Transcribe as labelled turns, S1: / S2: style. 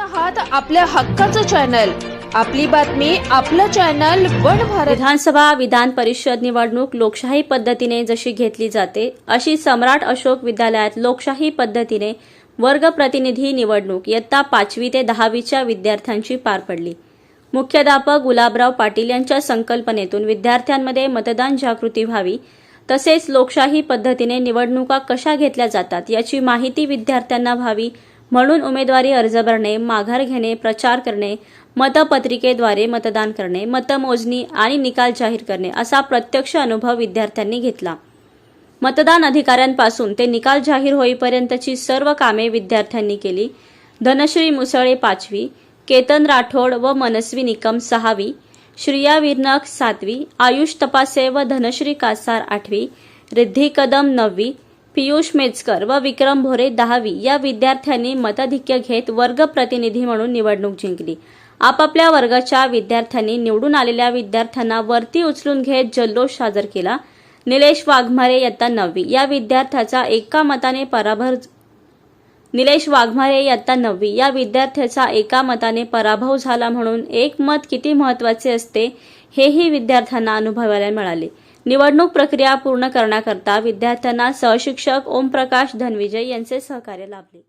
S1: आहात आपल्या हक्काचं चॅनल. आपली बातमी आपलं चॅनल वन भारत.
S2: विधानसभा विधान परिषद निवडणूक लोकशाही पद्धतीने जशी घेतली जाते अशी सम्राट अशोक विद्यालयात लोकशाही पद्धतीने वर्ग प्रतिनिधी निवडणूक इयत्ता पाचवी ते दहावीच्या विद्यार्थ्यांची पार पडली. मुख्याध्यापक गुलाबराव पाटील यांच्या संकल्पनेतून विद्यार्थ्यांमध्ये मतदान जागृती व्हावी तसेच लोकशाही पद्धतीने निवडणुका कशा घेतल्या जातात याची माहिती विद्यार्थ्यांना व्हावी म्हणून उमेदवारी अर्ज भरणे माघार घेणे प्रचार करणे मतपत्रिकेद्वारे मतदान करणे मतमोजणी आणि निकाल जाहीर करणे असा प्रत्यक्ष अनुभव विद्यार्थ्यांनी घेतला. मतदान अधिकाऱ्यांपासून ते निकाल जाहीर होईपर्यंतची सर्व कामे विद्यार्थ्यांनी केली. धनश्री मुसळे पाचवी केतन राठोड व मनस्वी निकम सहावी श्रिया विरनक सातवी आयुष तपासे व धनश्री कासार आठवी रिद्धी कदम नववी पियुष मेचकर व विक्रम भोरे दहावी या विद्यार्थ्यांनी मताधिक्य घेत वर्ग प्रतिनिधी म्हणून निवडणूक जिंकली. आपापल्या वर्गाच्या विद्यार्थ्यांनी निवडून आलेल्या विद्यार्थ्यांना वरती उचलून घेत जल्लोष साजर केला. निलेश वाघमारे इयत्ता नववी. या विद्यार्थ्याचा एका मताने पराभव निलेश वाघमारे इयत्ता नववी. या विद्यार्थ्याचा एका मताने पराभव झाला म्हणून एक मत किती महत्त्वाचे असते हेही विद्यार्थ्यांना अनुभवायला मिळाले. निवडणूक प्रक्रिया पूर्ण करण्याकरता विद्यार्थ्यांना सहशिक्षक ओमप्रकाश धनविजय यांचे सहकार्य लाभले.